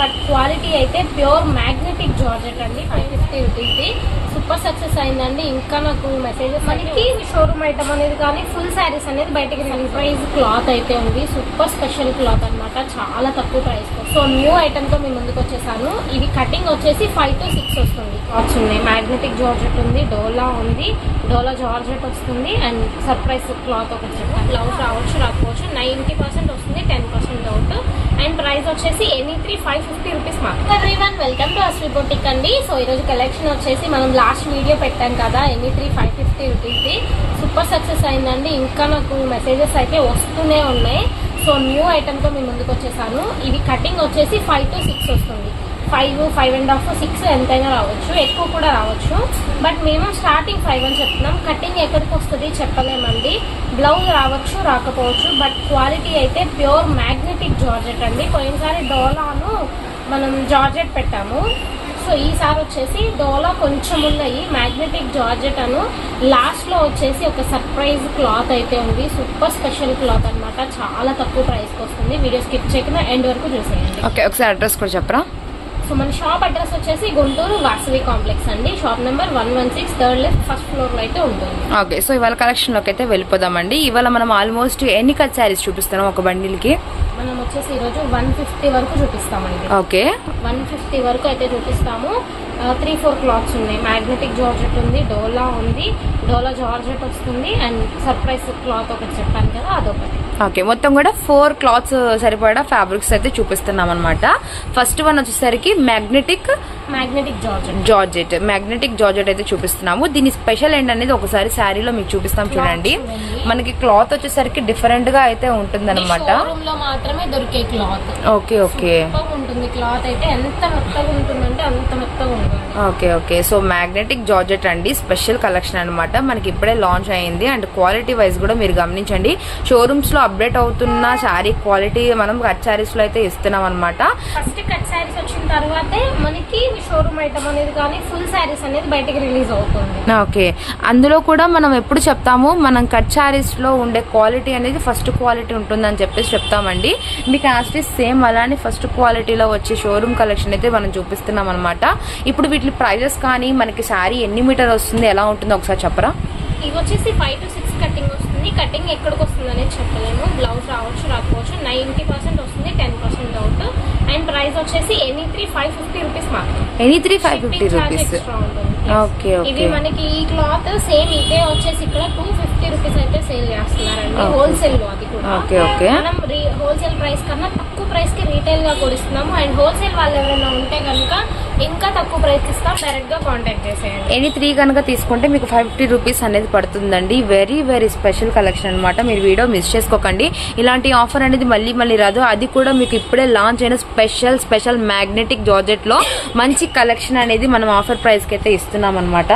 But quality అయితే pure magnetic georgette అండి five fifty రూపీస్ది సూపర్ సక్సెస్ అయిందండి. ఇంకా నాకు మెసేజెస్ మనకి షోరూమ్ ఐటమ్ అనేది కానీ ఫుల్ శారీస్ అనేది బయటకి ప్రైస్ క్లాత్ అయితే ఉంది. సూపర్ స్పెషల్ క్లాత్ అన్నమాట. చాలా తక్కువ ప్రైస్ సో న్యూ ఐటెంతో మేము ముందుకు వచ్చేసాను ఇది కటింగ్ వచ్చేసి ఫైవ్ టు సిక్స్ వస్తుంది. క్లాత్స్ ఉన్నాయి. మ్యాగ్నెటిక్ జార్జెట్ ఉంది డోలా ఉంది డోలా జార్జెట్ వస్తుంది అండ్ సర్ప్రైజ్ క్లాత్ ఒకటి చెప్పాను. బ్లౌజ్ రావచ్చు రాకపోవచ్చు నైంటీ పర్సెంట్ వస్తుంది ten percent doubt and price వచ్చేసి any three five fifty rupees మాకు everyone welcome to Ashri boutique అండి. సో ఈరోజు కలెక్షన్ వచ్చేసి మనం లాస్ట్ వీడియో పెట్టాం కదా ఎనీ త్రీ ఫైవ్ ఫిఫ్టీ రూపీస్ది సూపర్ సక్సెస్ అయిందండి. ఇంకా నాకు మెసేజెస్ అయితే వస్తూనే ఉన్నాయి. సో న్యూ ఐటెంతో మీ ముందుకు వచ్చేసాను. ఇవి కటింగ్ వచ్చేసి ఫైవ్ టు సిక్స్ వస్తుంది. Five five and half six ఎంతైనా రావచ్చు. ఎక్కువ కూడా రావచ్చు. బట్ మేము స్టార్టింగ్ ఫైవ్ అని చెప్తున్నాం. కటింగ్ ఎక్కడికి వస్తుంది చెప్పలేమండి. బ్లౌజ్ రావచ్చు రాకపోవచ్చు. బట్ క్వాలిటీ అయితే ప్యూర్ మ్యాగ్నెటిక్ జార్జెట్ అండి. పోయినసారి డోలాను మనం జార్జెట్ పెట్టాము. సో ఈసారి వచ్చేసి డోలా కొంచెం ఉన్నాయి మ్యాగ్నెటిక్ జార్జెట్ అను లాస్ట్లో వచ్చేసి ఒక సర్ప్రైజ్ క్లాత్ అయితే ఉంది. సూపర్ స్పెషల్ క్లాత్ అన్నమాట. చాలా తక్కువ ప్రైస్కి వస్తుంది. వీడియో స్కిప్ చేయకుండా ఎండ్ వరకు చూసేయండి. ఓకే ఒకసారి అడ్రస్ కూడా చెప్పరా? సో మన షాప్ అడ్రస్ వచ్చేసి గుంటూరు వాసవి కాంప్లెక్స్ అండి. Shop number one one six third left first ఫ్లోర్లో అయితే ఉంటుంది. ఓకే సో ఇవాళ కలెక్షన్లోకి అయితే వెళ్ళిపోదామండి. ఇవాళ మనం ఆల్మోస్ట్ ఎన్ని కట్ శారీస్ చూపిస్తున్నాం ఒక బండిల్కి? మనం వచ్చేసి ఈరోజు వన్ ఫిఫ్టీ వరకు చూపిస్తామండి. ఓకే. వన్ ఫిఫ్టీ వరకు అయితే చూపిస్తాము. త్రీ ఫోర్ క్లాత్స్ ఉన్నాయి. మ్యాగ్నెటిక్ జార్జెట్ ఉంది డోలా ఉంది డోలా జార్జెట్ వస్తుంది అండ్ సర్ప్రైజ్ క్లాత్ ఒకటి చెప్పాను కదా అదొకటి. ఓకే మొత్తం కూడా ఫోర్ క్లాత్స్ సరిపడా ఫ్యాబ్రిక్స్ అయితే చూపిస్తున్నాం అనమాట ఫస్ట్ వన్ వచ్చేసరికి magnetic magnetic georgette. Georgette. Magnetic georgette అయితే చూపిస్తున్నాము. దీని స్పెషల్ ఏంటనేది ఒకసారి శారీలో మీకు చూపిస్తాం చూడండి. మనకి క్లాత్ వచ్చేసరికి డిఫరెంట్గా అయితే ఉంటుంది అనమాట మాత్రమే దొరికే క్లాత్. Okay okay. ఉంటుంది క్లాత్ అయితే. ఎంత మెత్తగా ఉంటుందంటే అంత మెత్తగా ఉంటుంది okay okay. So magnetic georgette అండి. స్పెషల్ కలెక్షన్ అన్నమాట. మనకి ఇప్పుడే లాంచ్ అయింది. అండ్ క్వాలిటీ వైజ్ కూడా మీరు గమనించండి. షోరూమ్స్లో అప్డేట్ అవుతున్న శారీ క్వాలిటీ మనం కట్ శారీస్లో అయితే ఇస్తున్నాం అనమాట ఫస్ట్ కట్ శారీస్ వచ్చిన తర్వాతే మనకి షోరూమ్ ఐటమ్ అనేది కానీ ఫుల్ శారీస్ అనేది బయటకి రిలీజ్ అవుతుంది. ఓకే. అందులో కూడా మనం ఎప్పుడు చెప్తాము మనం కట్ శారీస్లో ఉండే క్వాలిటీ అనేది ఫస్ట్ క్వాలిటీ ఉంటుందని చెప్పేసి చెప్తామండి. మీకు యాస్టీస్ సేమ్ అలానే ఫస్ట్ క్వాలిటీలో వచ్చే షోరూమ్ కలెక్షన్ అయితే మనం చూపిస్తున్నాం అనమాట ఇప్పుడు వీటి ప్రైజెస్ కానీ మనకి శారీ ఎన్ని మీటర్ వస్తుంది ఎలా ఉంటుందో ఒకసారి చెప్పరా? ఇవి వచ్చేసి ఫైవ్ టు సిక్స్ కటింగ్ వస్తుంది. కటింగ్ ఎక్కడికి వస్తుంది అనేది చెప్పలేము. బ్లౌజ్ రావచ్చు రాకపోవచ్చు. నైంటీ పర్సెంట్ వస్తుంది ten percent doubt. And price వచ్చేసి any three five fifty rupees మాత్రం any three five fifty rupees. Okay okay. మనకి ఈ క్లాత్ సేమ్ ఇదే వచ్చేసి ఇక్కడ టూ ఫిఫ్టీ రూపీస్ అయితే సేల్ చేస్తున్నారండి. హోల్సేల్లో అది కూడా. మనం హోల్సేల్ ప్రైస్ కన్నా తక్కువ ప్రైస్కి కూడా ఇస్తున్నాము అండ్ హోల్సేల్ వాళ్ళు ఎవరైనా ఉంటే కనుక ఇంకా తక్కువ ప్రైస్ ఇస్తాం. డైరెక్ట్గా కాంటాక్ట్ చేసేయండి. ఎనీ త్రీ కనుక తీసుకుంటే మీకు ఫైవ్ ఫిఫ్టీ రూపీస్ అనేది పడుతుందండి. వెరీ వెరీ స్పెషల్ కలెక్షన్ అనమాట మీరు వీడియో మిస్ చేసుకోకండి. ఇలాంటి ఆఫర్ అనేది మళ్ళీ మళ్ళీ రాదు. అది కూడా మీకు ఇప్పుడే లాంచ్ అయిన స్పెషల్ స్పెషల్ మ్యాగ్నెటిక్ జార్జెట్లో మంచి కలెక్షన్ అనేది మనం ఆఫర్ ప్రైస్కి అయితే ఇస్తున్నాం అనమాట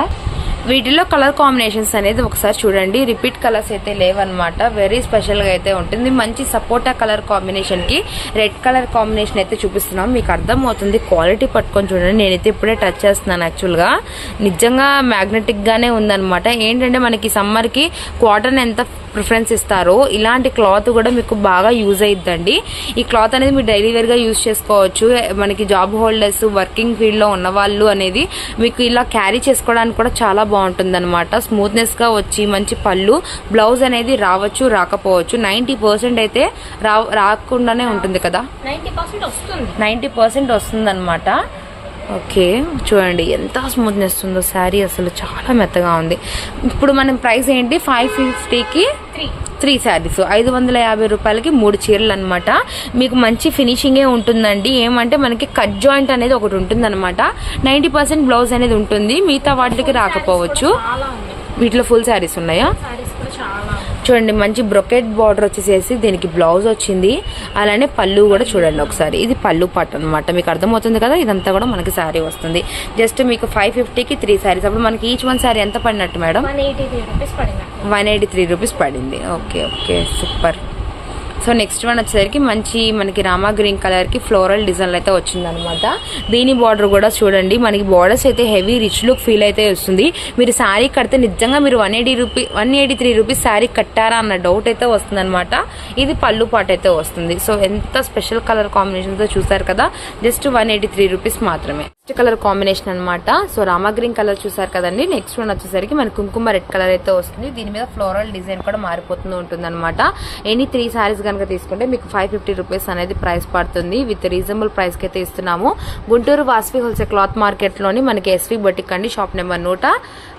వీటిలో కలర్ కాంబినేషన్స్ అనేది ఒకసారి చూడండి. రిపీట్ కలర్స్ అయితే లేవన్నమాట. వెరీ స్పెషల్గా అయితే ఉంటుంది. మంచి సపోటా కలర్ కాంబినేషన్కి రెడ్ కలర్ కాంబినేషన్ అయితే చూపిస్తున్నాం. మీకు అర్థమవుతుంది. క్వాలిటీ పట్టుకొని చూడండి. నేనైతే ఇప్పుడే టచ్ చేస్తున్నాను యాక్చువల్గా నిజంగా మ్యాగ్నెటిక్గానే ఉందన్నమాట. ఏంటంటే మనకి సమ్మర్కి కాటన్ ఎంత ప్రిఫరెన్స్ ఇస్తారో ఇలాంటి క్లాత్ కూడా మీకు బాగా యూజ్ అయిద్దండి. ఈ క్లాత్ అనేది మీరు డైలీ వేర్గా యూజ్ చేసుకోవచ్చు. మనకి జాబ్ హోల్డర్స్ వర్కింగ్ ఫీల్డ్లో ఉన్న వాళ్ళు అనేది మీకు ఇలా క్యారీ చేసుకోవడానికి కూడా చాలా బాగుంటుంది అనమాట స్మూత్నెస్గా వచ్చి మంచి పళ్ళు బ్లౌజ్ అనేది రావచ్చు రాకపోవచ్చు. నైంటీ పర్సెంట్ అయితే రా రాకుండానే ఉంటుంది కదా? నైంటీ పర్సెంట్ వస్తుంది. నైంటీ పర్సెంట్ వస్తుందన్నమాట. ఓకే చూడండి ఎంత స్మూత్నెస్ ఉందో శారీ అసలు చాలా మెత్తగా ఉంది. ఇప్పుడు మనం ప్రైస్ ఏంటి? ఫైవ్ ఫిఫ్టీకి త్రీ శారీస్ ఐదు వందల యాభై రూపాయలకి మూడు చీరలు అనమాట మీకు మంచి ఫినిషింగే ఉంటుందండి. ఏమంటే మనకి కట్ జాయింట్ అనేది ఒకటి ఉంటుంది అనమాట నైంటీ పర్సెంట్ బ్లౌజ్ అనేది ఉంటుంది. మిగతా వాటికి రాకపోవచ్చు. వీటిలో ఫుల్ శారీస్ ఉన్నాయా సారీస్ కూడా చాలా ఉన్నాయి. చూడండి మంచి బ్రొకెట్ బార్డర్ వచ్చేసేసి దీనికి బ్లౌజ్ వచ్చింది. అలానే పళ్ళు కూడా చూడండి ఒకసారి. ఇది పళ్ళు పట్టు అనమాట మీకు అర్థమవుతుంది కదా? ఇదంతా కూడా మనకి శారీ వస్తుంది. జస్ట్ మీకు ఫైవ్ ఫిఫ్టీకి త్రీ శారీస్ అప్పుడు మనకి ఈచ్ వన్ శారీ ఎంత పడినట్టు madam one eighty three rupees పడింది వన్ ఎయిటీ త్రీ రూపీస్ పడింది. Okay okay super so next one వచ్చేసరికి మంచి మనకి రామా గ్రీన్ కలర్కి ఫ్లోరల్ డిజైన్లు అయితే వచ్చిందనమాట దీని బార్డర్ కూడా చూడండి మనకి బార్డర్స్ అయితే హెవీ రిచ్ లుక్ ఫీల్ అయితే వస్తుంది. మీరు శారీ కడితే నిజంగా మీరు one eighty rupee one eighty three rupees sari కట్టారా అన్న డౌట్ అయితే వస్తుంది ఇది పళ్ళు పాట అయితే వస్తుంది. సో ఎంత స్పెషల్ కలర్ కాంబినేషన్తో చూసారు కదా just one eighty three rupees మాత్రమే. నెక్స్ట్ కలర్ కాంబినేషన్ అనమాట సో రామా గ్రీన్ కలర్ చూసారు కదండి. నెక్స్ట్ వన్ వచ్చేసరికి మన కుంకుమ రెడ్ కలర్ అయితే వస్తుంది. దీని మీద ఫ్లోరల్ డిజైన్ కూడా మారిపోతుంది ఉంటుంది అనమాట ఎనీ త్రీ సారీస్ కనుక తీసుకుంటే మీకు ఫైవ్ ఫిఫ్టీ రూపీస్ అనేది ప్రైస్ పడుతుంది. విత్ రీజనబుల్ ప్రైస్కి అయితే ఇస్తున్నాము. గుంటూరు వాస్వి హోల్సేల్ క్లాత్ మార్కెట్లోని మనకి ఎస్వి బొటిక్ అండి. షాప్ నెంబర్ నూట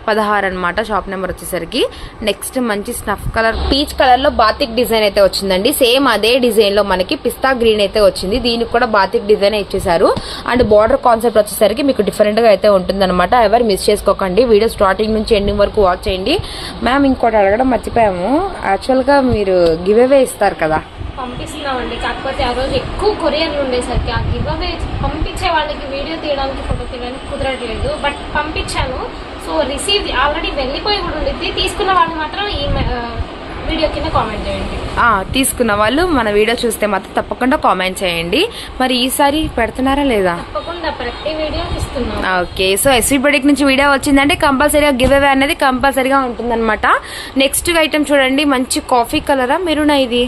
పదహారు అనమాట షాప్ నెంబర్ వచ్చేసరికి. నెక్స్ట్ మంచి స్నఫ్ కలర్ పీచ్ కలర్లో బాతిక్ డిజైన్ అయితే వచ్చిందండి. సేమ్ అదే డిజైన్లో మనకి పిస్తా గ్రీన్ అయితే వచ్చింది. దీనికి కూడా బాతిక్ డిజైన్ ఇచ్చేసారు అండ్ బార్డర్ కాన్సెప్ట్ వచ్చేసరికి మీకు డిఫరెంట్గా అయితే ఉంటుంది ఎవరు మిస్ చేసుకోకండి. వీడియో స్టార్టింగ్ నుంచి ఎండింగ్ వరకు వాచ్ చేయండి. మ్యామ్ ఇంకోటి అడగడం మర్చిపోయాము. యాక్చువల్గా మీరు గివ్ అవే ఇస్తారు కదా. పంపిస్తున్నామండి. కాకపోతే ఆ రోజు ఎక్కువ కొరియర్లు ఉండేసరికి ఆ గివ్ అవే పంపించే వాళ్ళకి వీడియో తీయడానికి ఫోటో తీయడానికి కుదరట్లేదు. బట్ పంపించాను. సో రిసీవ్ ఆల్రెడీ వెళ్ళిపోయి కూడా ఉండిద్ది. తీసుకున్న వాళ్ళు మాత్రం ఈ వీడియో కింద కామెంట్ చేయండి. తీసుకున్న వాళ్ళు మన వీడియో చూస్తే మాత్రం తప్పకుండా కామెంట్ చేయండి. మరి ఈసారి పెడుతున్నారా లేదా? తప్పకుండా ప్రతి వీడియో ఇస్తున్నాం. ఓకే సో ఎస్వి బడిక్ నుంచి వీడియో వచ్చిందంటే కంపల్సరీగా గివ్ అవే అనేది కంపల్సరీగా ఉంటుందన్నమాట. నెక్స్ట్ ఐటమ్ చూడండి మంచి కాఫీ కలరా మెరూనా ఇది?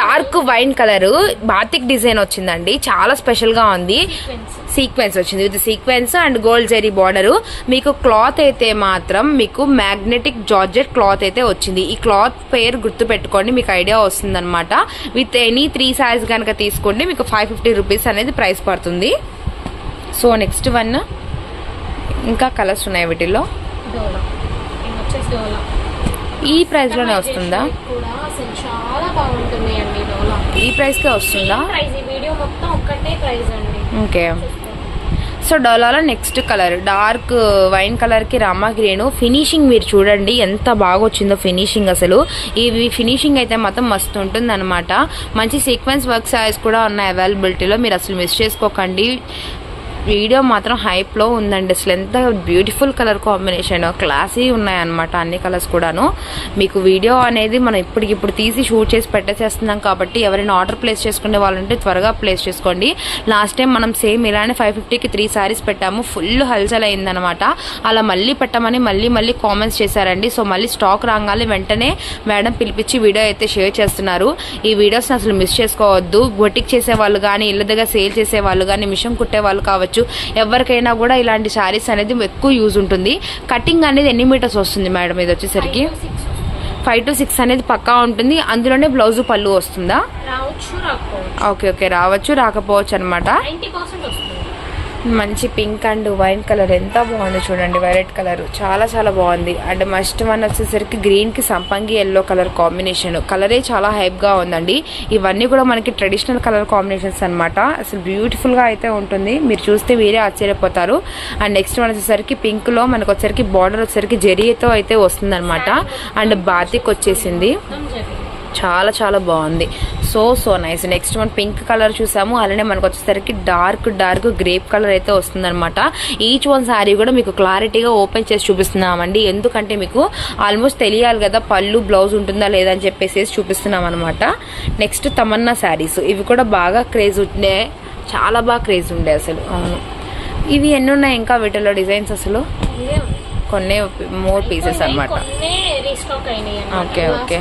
Dark wine colour. Batik design వచ్చిందండి చాలా స్పెషల్గా ఉంది. సీక్వెన్స్ వచ్చింది. With sequence and gold zari border మీకు క్లాత్ అయితే మాత్రం మీకు మ్యాగ్నెటిక్ జార్జెట్ క్లాత్ అయితే వచ్చింది. ఈ క్లాత్ పేరు గుర్తు పెట్టుకోండి మీకు ఐడియా వస్తుంది అనమాట విత్ ఎనీ త్రీ సారీస్ కనుక తీసుకోండి. మీకు ఫైవ్ ఫిఫ్టీ రూపీస్ అనేది ప్రైస్ పడుతుంది. సో నెక్స్ట్ వన్ ఇంకా కలర్స్ ఉన్నాయి వీటిల్లో డోలా. ఈ ప్రైస్లోనే వస్తుందా? చాలా బాగుంటుంది అండి ఈ వస్తుందా? ప్రైస్ ఈ వీడియో మొత్తం ఒక్కటే ప్రైస్ అండి. ఓకే. సో డోలాలో నెక్స్ట్ కలర్. డార్క్ వైన్ కలర్కి రామా గ్రీన్. ఫినిషింగ్ మీరు చూడండి ఎంత బాగా వచ్చిందో ఫినిషింగ్ అసలు. ఇవి ఫినిషింగ్ అయితే మాత్రం మస్తు ఉంటుంది అనమాట మంచి సీక్వెన్స్ వర్క్ సారీస్ కూడా ఉన్నాయి అవైలబిలిటీలో మీరు అసలు మిస్ చేసుకోకండి. వీడియో మాత్రం హైప్లో ఉందండి. అసలు ఎంత బ్యూటిఫుల్ కలర్ కాంబినేషన్ క్లాసీ ఉన్నాయన్నమాట అన్ని కలర్స్ కూడాను. మీకు వీడియో అనేది మనం ఇప్పటికిప్పుడు తీసి షూట్ చేసి పెట్టేసేస్తున్నాం కాబట్టి ఎవరైనా ఆర్డర్ ప్లేస్ చేసుకునే వాళ్ళంటే త్వరగా ప్లేస్ చేసుకోండి. లాస్ట్ టైం మనం సేమ్ ఇలానే ఫైవ్ ఫిఫ్టీకి త్రీ సారీస్ పెట్టాము. ఫుల్ హల్చల్ అయిందనమాట అలా మళ్ళీ పెట్టమని మళ్ళీ మళ్ళీ కామెంట్స్ చేశారండి. సో మళ్ళీ స్టాక్ రాగానే వెంటనే మేడం పిలిపించి వీడియో అయితే షేర్ చేస్తున్నారు. ఈ వీడియోస్ని అసలు మిస్ చేసుకోవద్దు. బొటిక్ చేసే వాళ్ళు కానీ ఇళ్ళ దగ్గర సేల్ చేసే వాళ్ళు కానీ మిషన్ కుట్టే వాళ్ళు కావచ్చు. ఎవరికైనా కూడా ఇలాంటి శారీస్ అనేది ఎక్కువ యూజ్ ఉంటుంది. కటింగ్ అనేది ఎన్ని మీటర్స్ వస్తుంది మేడం ఇది వచ్చేసరికి? ఫైవ్ టు సిక్స్ అనేది పక్కా ఉంటుంది. అందులోనే బ్లౌజ్ పళ్ళు వస్తుందా? Okay okay. రావచ్చు రాకపోవచ్చు అనమాట మంచి పింక్ అండ్ వైన్ కలర్ ఎంత బాగుంది చూడండి వైలెట్ కలర్. చాలా చాలా బాగుంది. అండ్ మస్ట్ వన్ వచ్చేసరికి గ్రీన్కి సంపంగి ఎల్లో కలర్ కాంబినేషన్. కలరే చాలా హైప్గా ఉందండి. ఇవన్నీ కూడా మనకి ట్రెడిషనల్ కలర్ కాంబినేషన్స్ అనమాట అసలు బ్యూటిఫుల్గా అయితే ఉంటుంది. మీరు చూస్తే మీరే ఆశ్చర్యపోతారు. అండ్ నెక్స్ట్ వన్ వచ్చేసరికి పింక్లో మనకు వచ్చేసరికి బార్డర్ వచ్చేసరికి జరీతో అయితే వస్తుందనమాట అండ్ బాతిక్ వచ్చేసింది. చాలా చాలా బాగుంది. So so nice next one pink colour చూసాము. అలానే మనకు వచ్చేసరికి డార్క్ డార్క్ గ్రేప్ కలర్ అయితే వస్తుందన్నమాట. ఈచ్ వన్ శారీ కూడా మీకు క్లారిటీగా ఓపెన్ చేసి చూపిస్తున్నామండి. ఎందుకంటే మీకు ఆల్మోస్ట్ తెలియాలి కదా పళ్ళు బ్లౌజ్ ఉంటుందా లేదా అని చెప్పేసి చూపిస్తున్నాం అనమాట నెక్స్ట్ తమన్నా శారీస్ ఇవి కూడా బాగా క్రేజ్ ఉండే చాలా బాగా క్రేజ్ ఉండే అసలు. అవును. ఇవి ఎన్ని ఉన్నాయి ఇంకా వీటిలో డిజైన్స్ అసలు? కొన్ని మోర్ పీసెస్ అయినాయి ఓకే, ఓకే.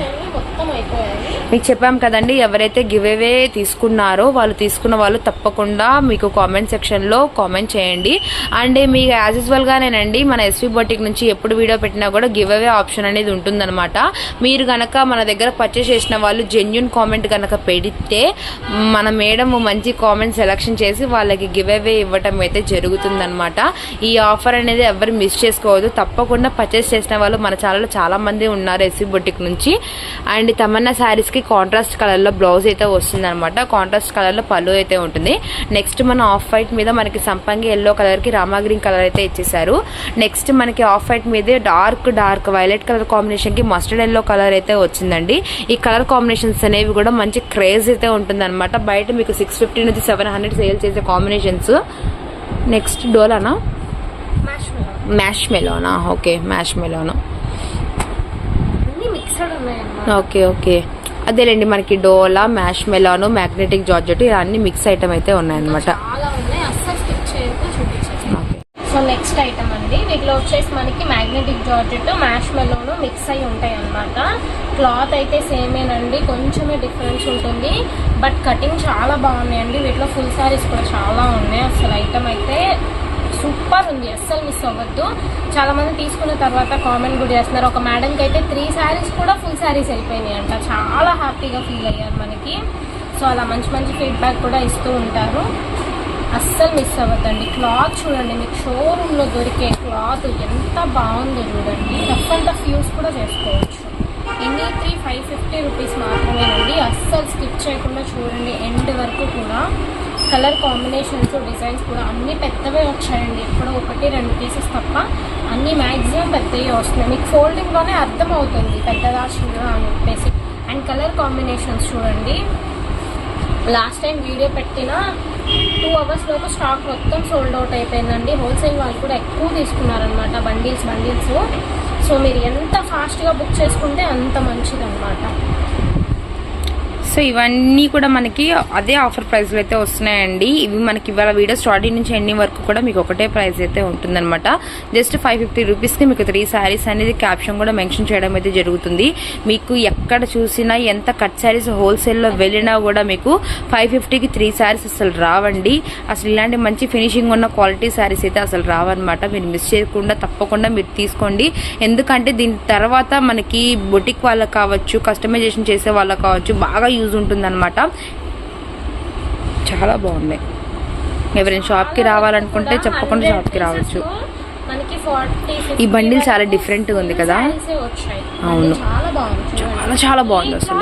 మీకు చెప్పాం కదండి ఎవరైతే గివ్ అవే తీసుకున్నారో వాళ్ళు తీసుకున్న వాళ్ళు తప్పకుండా మీకు కామెంట్ సెక్షన్లో కామెంట్ చేయండి. అండ్ మీకు యాజ్ యూజువల్గానేనండి మన ఎస్వి బొటిక్ నుంచి ఎప్పుడు వీడియో పెట్టినా కూడా గివ్ అవే ఆప్షన్ అనేది ఉంటుందన్నమాట. మీరు గనక మన దగ్గర పర్చేస్ చేసిన వాళ్ళు జెన్యున్ కామెంట్ కనుక పెడితే మన మేడం మంచి కామెంట్ సెలెక్షన్ చేసి వాళ్ళకి గివ్ అవే ఇవ్వటం అయితే జరుగుతుందన్నమాట. ఈ ఆఫర్ అనేది ఎవరు మిస్ చేసుకోవద్దు తప్పకుండా పర్చేస్ చేసిన వాళ్ళు మన ఛానల్లో చాలామంది ఉన్నారు ఎస్వి బొటిక్ నుంచి. అండ్ తమన్నా శారీస్కి కి కాంట్రాస్ట్ కలర్లో బ్లౌజ్ అయితే వస్తుంది అనమాట కాంట్రాస్ట్ కలర్లో పళ్ళు అయితే ఉంటుంది. నెక్స్ట్ మన ఆఫ్ వైట్ మీద మనకి సంపంగి ఎల్లో కలర్కి రామా గ్రీన్ కలర్ అయితే ఇచ్చేసారు నెక్స్ట్ మనకి ఆఫ్ వైట్ మీద డార్క్ డార్క్ వైలెట్ కలర్ కాంబినేషన్కి మస్టర్డ్ ఎల్లో కలర్ అయితే వచ్చిందండి. ఈ కలర్ కాంబినేషన్స్ అనేవి కూడా మంచి క్రేజ్ అయితే ఉంటుంది బయట మీకు సిక్స్ ఫిఫ్టీ నుంచి సెవెన్ హండ్రెడ్ సేల్ చేసే కాంబినేషన్స్ నెక్స్ట్ డోలానా? మ్యాష్ మెలో మ్యాష్ మెలోనా ఓకే మ్యాష్ మెలోనా ఓకే ఓకే అదేలేండి మనకి డోలా మ్యాష్ మెలాను మ్యాగ్నెటిక్ జార్జెట్ ఇలా అన్ని మిక్స్ ఐటమ్ అయితే ఉన్నాయన్నమాట. సో నెక్స్ట్ ఐటమ్ అండి. వీటిలో వచ్చేసి మనకి మ్యాగ్నెటిక్ జార్జెట్ మ్యాష్ మెలోను మిక్స్ అయి ఉంటాయి అన్నమాట క్లాత్ అయితే సేమేనండి. కొంచెమే డిఫరెన్స్ ఉంటుంది. బట్ కటింగ్ చాలా బాగున్నాయండి. వీటిలో ఫుల్ సారీస్ కూడా చాలా ఉన్నాయి. అసలు ఐటమ్ అయితే సూపర్ ఉంది అస్సలు మిస్ అవ్వద్దు. చాలామంది తీసుకున్న తర్వాత కామెంట్ కూడా చేస్తున్నారు. ఒక మేడంకి అయితే త్రీ శారీస్ కూడా ఫుల్ శారీస్ అయిపోయినాయి అంట. చాలా హ్యాపీగా ఫీల్ అయ్యారు మనకి. సో అలా మంచి మంచి ఫీడ్బ్యాక్ కూడా ఇస్తూ ఉంటారు. అస్సలు మిస్ అవ్వద్దండి. క్లాత్ చూడండి మీకు షోరూంలో దొరికే క్లాత్ ఎంత బాగుందో చూడండి. రఫ్ అండ్ టఫ్ యూస్ కూడా చేసుకోవచ్చు. ఎన్ని త్రీ ఫైవ్ ఫిఫ్టీ రూపీస్ మాత్రమేనండి. అస్సలు స్కిప్ చేయకుండా చూడండి ఎండ్ వరకు కూడా. కలర్ కాంబినేషన్స్ డిజైన్స్ కూడా అన్నీ పెద్దవే వచ్చాయండి. ఎప్పుడో ఒకటి రెండు పీసెస్ తప్ప అన్నీ మ్యాక్సిమం పెద్దవి వస్తున్నాయి. మీకు ఫోల్డింగ్లోనే అర్థమవుతుంది పెద్దదా చిన్నదా అని చెప్పేసి. అండ్ కలర్ కాంబినేషన్స్ చూడండి. లాస్ట్ టైం వీడియో పెట్టిన టూ అవర్స్ లోపు స్టాక్ మొత్తం సోల్డ్ అవుట్ అయిపోయిందండి. హోల్సేల్ వాళ్ళు కూడా ఎక్కువ తీసుకున్నారనమాట బండిల్స్ బండిల్స్ సో మీరు ఎంత ఫాస్ట్గా బుక్ చేసుకుంటే అంత మంచిదన్నమాట. సో ఇవన్నీ కూడా మనకి అదే ఆఫర్ ప్రైస్లో అయితే వస్తున్నాయండి. ఇవి మనకి ఇవాళ వీడియో స్టార్టింగ్ నుంచి ఎండింగ్ వరకు కూడా మీకు ఒకటే ప్రైస్ అయితే ఉంటుందన్నమాట. జస్ట్ ఫైవ్ ఫిఫ్టీ రూపీస్కి మీకు త్రీ శారీస్ అనేది క్యాప్షన్ కూడా మెన్షన్ చేయడం అయితే జరుగుతుంది. మీకు ఎక్కడ చూసినా ఎంత కట్ శారీస్ హోల్సేల్లో వెళ్ళినా కూడా మీకు ఫైవ్ ఫిఫ్టీకి త్రీ శారీస్ అసలు రావండి. అసలు ఇలాంటి మంచి ఫినిషింగ్ ఉన్న క్వాలిటీ శారీస్ అయితే అసలు రావన్నమాట. మీరు మిస్ చేయకుండా తప్పకుండా మీరు తీసుకోండి. ఎందుకంటే దీని తర్వాత మనకి బొటిక్ వాళ్ళకి కావచ్చు కస్టమైజేషన్ చేసే వాళ్ళకి కావచ్చు బాగా యూజ్ ఉంటుందన్నమాట. చాలా బాగున్నాయి ఎవరైనా షాప్కి రావాలనుకుంటే చెప్పకుండా షాప్కి రావచ్చు. ఈ బండిల్ చాలా different గా ఉంది కదా? అవును. చాలా బాగుంది. చాలా బాగుంది అసలు.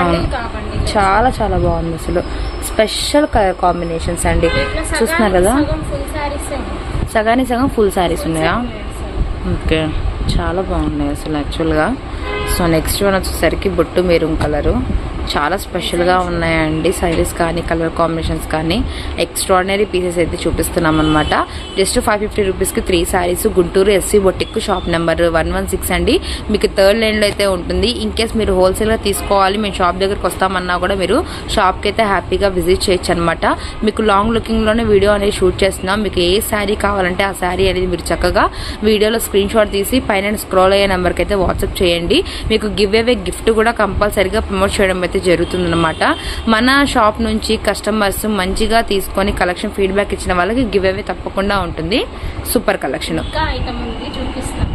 అవును. చాలా చాలా బాగుంది అసలు. స్పెషల్ కలర్ కాంబినేషన్స్ అండి. చూస్తున్నారు కదా? సగానికి సగం ఫుల్ శారీస్ ఉన్నాయా? ఓకే. చాలా బాగున్నాయి అసలు యాక్చువల్గా. సో నెక్స్ట్ వన్ వచ్చేసరికి బొట్టు మెరూన్ కలరు. చాలా స్పెషల్గా ఉన్నాయండి. సారీస్ కానీ కలర్ కాంబినేషన్స్ కానీ. ఎక్స్ట్రాడినరీ పీసెస్ అయితే చూపిస్తున్నాం అనమాట జస్ట్ ఫైవ్ ఫిఫ్టీ రూపీస్కి three sarees Guntur SC boutique shop number one one six అండి. మీకు థర్డ్ లైన్లో అయితే ఉంటుంది. ఇన్ కేస్ మీరు హోల్సేల్గా తీసుకోవాలి మేము షాప్ దగ్గరకు వస్తామన్నా కూడా మీరు షాప్కి అయితే హ్యాపీగా విజిట్ చేయొచ్చు అనమాట మీకు లాంగ్ లుకింగ్లోనే వీడియో అనేది షూట్ చేస్తున్నాం. మీకు ఏ శారీ కావాలంటే ఆ శారీ అనేది మీరు చక్కగా వీడియోలో స్క్రీన్ షాట్ తీసి పైన స్క్రోల్ అయ్యే నెంబర్కి అయితే వాట్సాప్ చేయండి. మీకు గివ్ అవే గిఫ్ట్ కూడా కంపల్సరీగా ప్రమోట్ చేయడం అయితే జరుగుతుందన్నమాట. మన షాప్ నుంచి కస్టమర్స్ మంచిగా తీసుకొని కలెక్షన్ ఫీడ్బ్యాక్ ఇచ్చిన వాళ్ళకి గివ్ అవే తప్పకుండా ఉంటుంది. Super collection. ఇంకా ఐటమ్ ఉంది చూపిస్తాను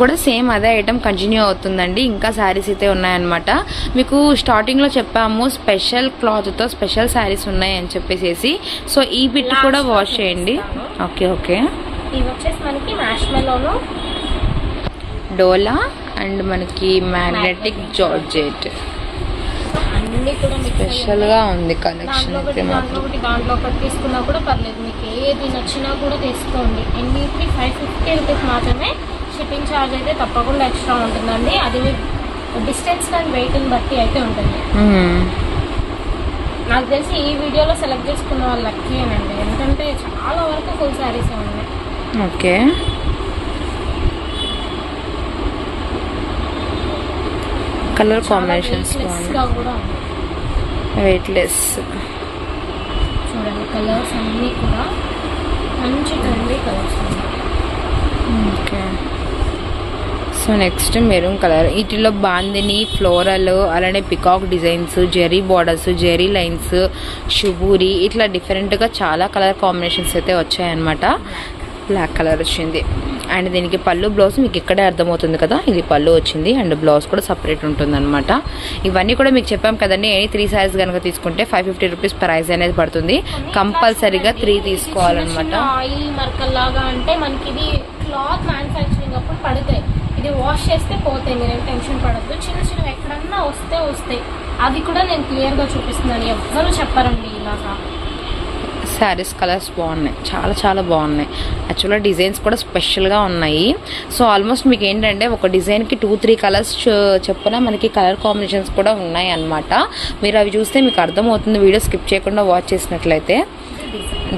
కూడా సేమ్ అదే ఐటమ్ కంటిన్యూ అవుతుందండి. ఇంకా శారీస్ అయితే ఉన్నాయన్నమాట. మీకు స్టార్టింగ్లో చెప్పాము స్పెషల్ క్లాత్తో స్పెషల్ శారీస్ ఉన్నాయి అని చెప్పేసి సో ఈ బిట్ కూడా వాష్ చేయండి. ఓకే ఓకే డోలా అండ్ మనకి మ్యాగ్నెటిక్ జార్జెట్ అన్ని కూడా mix అయ్యి స్పెషల్గా ఉన్నాయి. ఉంది కలెక్షన్ అయితే మాత్రం. ఒకటి దాంట్లో ఒకటి తీసుకున్నా కూడా పర్లేదు. మీకు ఏది నచ్చినా కూడా తీసుకోండి. ఎన్నిటికి ఫైవ్ ఫిఫ్టీ రూపీస్ మాత్రమే షిప్పింగ్ ఛార్జ్ అయితే తప్పకుండా ఎక్స్ట్రా ఉంటుందండి. అది డిస్టెన్స్ అండ్ వెయిట్ని బట్టి అయితే ఉంటుంది. నాకు తెలిసి ఈ వీడియోలో సెలెక్ట్ చేసుకున్న వాళ్ళు లక్కీనండి ఎందుకంటే చాలా వరకు ఫుల్ శారీస్ ఉన్నాయి. ఓకే. కలర్ కాంబినేషన్స్ కూడా వెయిట్లెస్ చూడండి కలర్స్ అన్నీ కూడా మంచి trendy colours okay. So next maroon colour. వీటిలో బాందిని ఫ్లోరల్ అలానే peacock designs zari borders zari lines shibori ఇట్లా డిఫరెంట్గా చాలా కలర్ కాంబినేషన్స్ అయితే వచ్చాయన్నమాట. బ్లాక్ కలర్ వచ్చింది. అండ్ దీనికి పళ్ళు బ్లౌజ్ మీకు ఇక్కడే అర్థమవుతుంది కదా. ఇది పళ్ళు వచ్చింది అండ్ బ్లౌజ్ కూడా సపరేట్ ఉంటుంది అనమాట ఇవన్నీ కూడా మీకు చెప్పాం కదండి. ఎనీ త్రీ సైజ్ కనుక తీసుకుంటే ఫైవ్ ఫిఫ్టీ రూపీస్ ప్రైస్ అనేది పడుతుంది. కంపల్సరీగా త్రీ తీసుకోవాలన్నమాట. ఆయిల్ మరకల్లాగా అంటే మనకి ఇది క్లాత్ మ్యానుఫ్యాక్చరింగ్ అప్పుడు పడతాయి ఇది వాష్ చేస్తే పోతాయి. మీరేం టెన్షన్ పడద్దు. చిన్న చిన్న ఎక్కడన్నా వస్తే వస్తాయి. అది కూడా నేను క్లియర్గా చూపిస్తున్నాను. ఎవ్వరు చెప్పారండి ఇలాగా. శారీస్ కలర్స్ బాగున్నాయి. చాలా చాలా బాగున్నాయి. యాక్చువల్గా డిజైన్స్ కూడా స్పెషల్గా ఉన్నాయి. సో ఆల్మోస్ట్ మీకు ఏంటంటే ఒక డిజైన్కి టూ త్రీ కలర్స్ చెప్పున మనకి కలర్ కాంబినేషన్స్ కూడా ఉన్నాయి అన్నమాట మీరు అవి చూస్తే మీకు అర్థమవుతుంది. వీడియో స్కిప్ చేయకుండా వాచ్ చేసినట్లయితే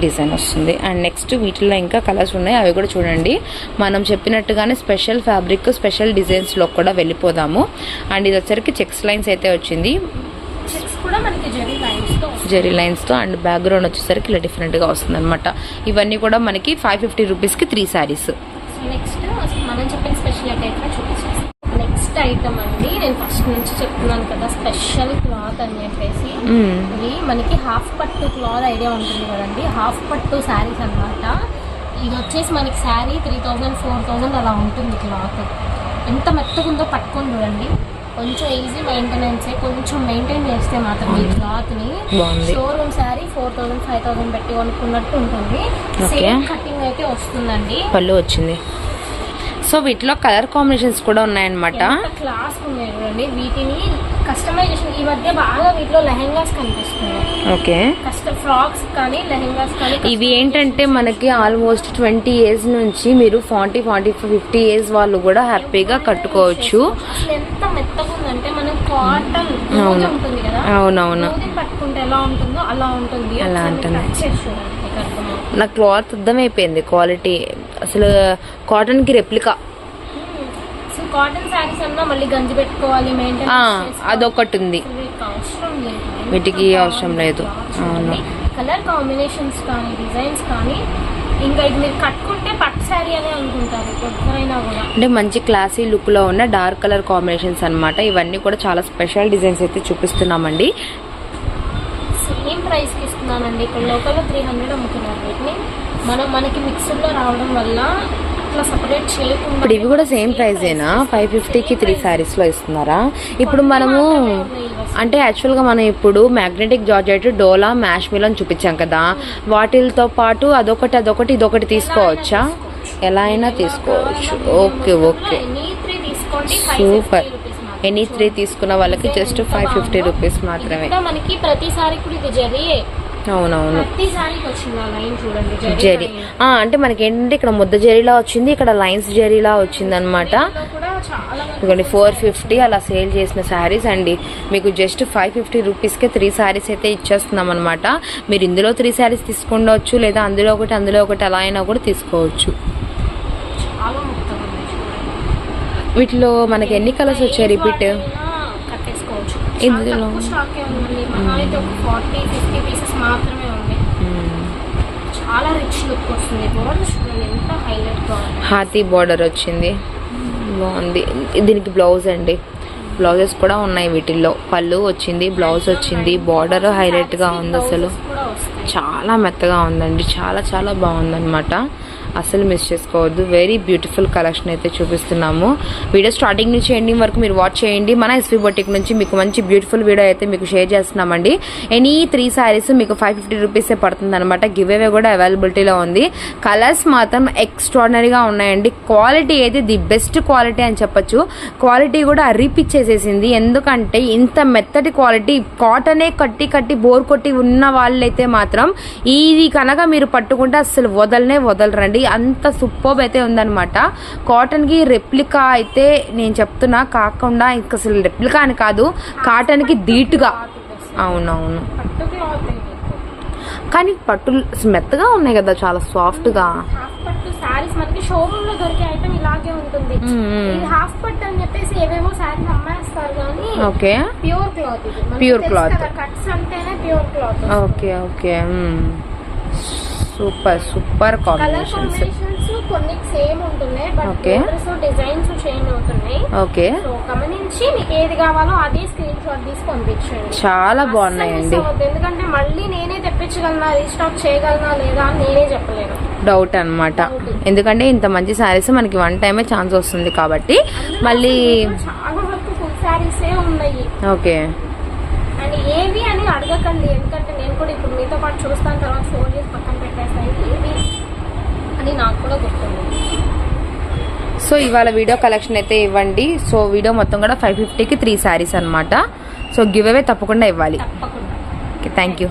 డిజైన్ వస్తుంది. అండ్ నెక్స్ట్ వీటిలో ఇంకా కలర్స్ ఉన్నాయి. అవి కూడా చూడండి. మనం చెప్పినట్టుగానే స్పెషల్ ఫ్యాబ్రిక్ స్పెషల్ డిజైన్స్లో కూడా వెళ్ళిపోదాము. అండ్ ఇది వచ్చరికి చెక్స్ లైన్స్ అయితే వచ్చింది. చెక్స్ కూడా మనకి జరీ లైన్స్ జెరీ లైన్స్తో అండ్ బ్యాక్గ్రౌండ్ వచ్చేసరికి ఇలా డిఫరెంట్గా వస్తుంది అనమాట ఇవన్నీ కూడా మనకి ఫైవ్ ఫిఫ్టీ రూపీస్కి త్రీ శారీస్ నెక్స్ట్ మనం చెప్పిన స్పెషల్ అయితే చూపించేస్తాం నెక్స్ట్ ఐటమ్ అండి నేను ఫస్ట్ నుంచి చెప్తున్నాను కదా స్పెషల్ క్లాత్ అని చెప్పేసి. ఇది మనకి హాఫ్ పట్టు క్లాత్ ఐడియా ఉంటుంది కదండి. హాఫ్ పట్టు శారీస్ అన్నమాట. ఇది వచ్చేసి మనకి saree three thousand four thousand అలా ఉంటుంది క్లాత్ ఎంత మెత్తగా ఉందో పట్టుకొని చూడండి. కొంచెం ఈజీ మెయింటెనెన్స్ కొంచెం మెయింటైన్ చేస్తే మాత్రం ఈ క్లాత్ని. Showroom saree four thousand five thousand పెట్టి కొనుక్కున్నట్టు ఉంటుంది. సేమ్ కటింగ్ అయితే వస్తుందండి. పళ్ళు వచ్చింది. సో వీటిలో కలర్ కాంబినేషన్స్ కూడా ఉన్నాయన్నమాట. క్లాస్ ఉన్నాయి చూడండి. వీటిని కస్టమైజేషన్ ఈ మధ్య బాగా వీటిలో లెహెంగాస్ కనిపిస్తున్నాయి. ఓకే. కస్టమ్ ఫ్రాక్స్ కానీ లెహెంగాస్ కానీ ఇవి ఏంటంటే మనకి ఆల్మోస్ట్ ట్వంటీ ఇయర్స్ నుంచి మీరు ఫార్టీ ఫార్టీ ఫిఫ్టీ ఇయర్స్ వాళ్ళు కూడా హ్యాపీగా కట్టుకోవచ్చు. ఎంత మెత్తగా ఉందంటే మనం కాటన్ అవును. ఉంటుంది కదా అవునవును. పట్టుకుంటే ఎలా ఉంటుందో అలా ఉంటుంది. అలా ఉంటుంది. నా క్లాత్ అర్థమైపోయింది క్వాలిటీ. అసలు కాటన్కి రెప్లికా. కాటన్ శారీస్ అన్నా మళ్ళీ గంజి పెట్టుకోవాలి అదొకటి ఉంది. అవసరం లేదు. వీటికి అవసరం లేదు. అవును. కలర్ కాంబినేషన్స్ కానీ డిజైన్స్ కానీ ఇంకా ఇది మీరు కట్టుకుంటే పట్టు శారీ అనే అనుకుంటారు ఎవరైనా కూడా. అంటే మంచి క్లాసీ లుక్లో ఉన్న డార్క్ కలర్ కాంబినేషన్స్ అన్నమాట. ఇవన్నీ కూడా చాలా స్పెషల్ డిజైన్స్ అయితే చూపిస్తున్నామండి. సేమ్ ప్రైస్కి ఇస్తున్నానండి. ఇక్కడ లోకల్లో త్రీ హండ్రెడ్ అమ్ముతున్నారు. వీటిని మనం మనకి మిక్సర్లో రావడం వల్ల అట్లా సపరేట్ చేయకుండా ఇప్పుడు ఇవి కూడా సేమ్ ప్రైజేనా ఫైవ్ ఫిఫ్టీకి త్రీ శారీస్లో ఇస్తున్నారా? ఇప్పుడు మనము అంటే యాక్చువల్గా మనం ఇప్పుడు మ్యాగ్నెటిక్ జార్జెట్ డోలా మ్యాష్ మిలన్ చూపించాం కదా. వాటితో పాటు అదొకటి అదొకటి ఇదొకటి తీసుకోవచ్చా? ఎలా అయినా తీసుకోవచ్చు. Okay okay. Super any three తీసుకున్న వాళ్ళకి జస్ట్ ఫైవ్ ఫిఫ్టీ రూపీస్ మాత్రమే. మనకి ప్రతిసారి కూడా ఇది జరిగే అవునవును. జరీ అంటే మనకి ఏంటంటే ఇక్కడ ముద్ద జెరీలా వచ్చింది ఇక్కడ లైన్స్ జెరీలా వచ్చింది అనమాట ఇదిగోండి ఫోర్ ఫిఫ్టీ అలా సేల్ చేసిన శారీస్ అండి. మీకు జస్ట్ ఫైవ్ ఫిఫ్టీ రూపీస్కే త్రీ శారీస్ అయితే ఇచ్చేస్తున్నాం అనమాట మీరు ఇందులో త్రీ శారీస్ తీసుకుండవచ్చు లేదా అందులో ఒకటి అందులో ఒకటి అలా అయినా కూడా తీసుకోవచ్చు. వీటిలో మనకి ఎన్ని కలర్స్ వచ్చాయి రిపీట్ ఇందులో- ఫార్టీ ఫిఫ్టీ చాలా రిచ్ లుక్ వస్తుంది. బోర్డర్ చూడండి ఎంత హాతీ బార్డర్ వచ్చింది. బాగుంది. దీనికి బ్లౌజ్ అండి. బ్లౌజెస్ కూడా ఉన్నాయి వీటిల్లో. పళ్ళు వచ్చింది బ్లౌజ్ వచ్చింది. బార్డర్ హైలైట్గా ఉంది అసలు. చాలా మెత్తగా ఉందండి. చాలా చాలా బాగుందన్నమాట. అసలు మిస్ చేసుకోవద్దు. వెరీ బ్యూటిఫుల్ కలెక్షన్ అయితే చూపిస్తున్నాము. వీడియో స్టార్టింగ్ నుంచి ఎండింగ్ వరకు మీరు వాచ్ చేయండి. మన ఎస్వి బొటిక్ నుంచి మీకు మంచి బ్యూటిఫుల్ వీడియో అయితే మీకు షేర్ చేస్తున్నామండి. ఎనీ త్రీ శారీస్ మీకు ఫైవ్ ఫిఫ్టీ రూపీసే పడుతుంది అనమాట గివ్ అవే కూడా అవైలబిలిటీలో ఉంది. కలర్స్ మాత్రం ఎక్స్ట్రాడనరీగా ఉన్నాయండి. క్వాలిటీ అయితే ది బెస్ట్ క్వాలిటీ అని చెప్పొచ్చు. క్వాలిటీ కూడా అరిపిచ్చేసేసింది ఎందుకంటే ఇంత మెత్తటి క్వాలిటీ కాటనే కట్టి కట్టి బోర్ కొట్టి ఉన్న వాళ్ళైతే మాత్రం ఇది కనుక మీరు పట్టుకుంటే అసలు వదలనే వదలరండి. అంత సూపర్బ్ అయితే ఉందన్నమాట. కాటన్కి రెప్లికా అయితే నేను చెప్తున్నా కాకుండా ఇంకా అసలు రెప్లికా అని కాదు కాటన్కి ధీటుగా. అవునవును. కానీ పట్టు మెత్తగా ఉన్నాయి కదా చాలా సాఫ్ట్గా హాఫ్ పట్టు శారీస్ మనకి షోరూమ్లో దొరికే ఐటమ్ ఇలాగే ఉంటుంది. మ్మ్. ఇది హాఫ్ పట్టు అని చెప్పేసి ఏవేవో శారీస్ అమ్మేస్తారు కానీ ఓకే. ప్యూర్ క్లాత్ కట్స్ అంటేనే pure cloth. Okay okay super super combinations కొన్ని సేమ్ ఉంటున్నాయి బట్ డిజైన్స్ చేంజ్ అవుతున్నాయి. ఓకే సో గమనించి మీకు ఏది కావాలో అదే స్క్రీన్ షాట్ తీసి పంపించండి. చాలా బాగున్నాయండి. ఎందుకంటే మళ్ళీ నేనే తెప్పించగలనా రీస్టాక్ చేయగలనా లేదా అని నేనే చెప్పలేను. డౌట్ అన్నమాట. ఎందుకంటే ఇంత మంచి శారీస్ మనకి వన్ టైమే ఛాన్స్ వస్తుంది కాబట్టి మళ్ళీ చాలా వరకు ఫుల్ శారీసే ఉన్నాయి. ఓకే అండ్ ఏవి అని అడగకండి. ఎందుకంటే నేను కూడా ఇప్పుడు మీతో పాటు చూస్తాను తర్వాత ఫోన్ చేసి అని నాకు కూడా గుర్తుంది. సో ఇవాళ వీడియో కలెక్షన్ అయితే ఇవ్వండి. సో వీడియో మొత్తం కూడా ఫైవ్ ఫిఫ్టీకి త్రీ శారీస్ అనమాట సో గివ్ అవే తప్పకుండా ఇవ్వాలి. Thank you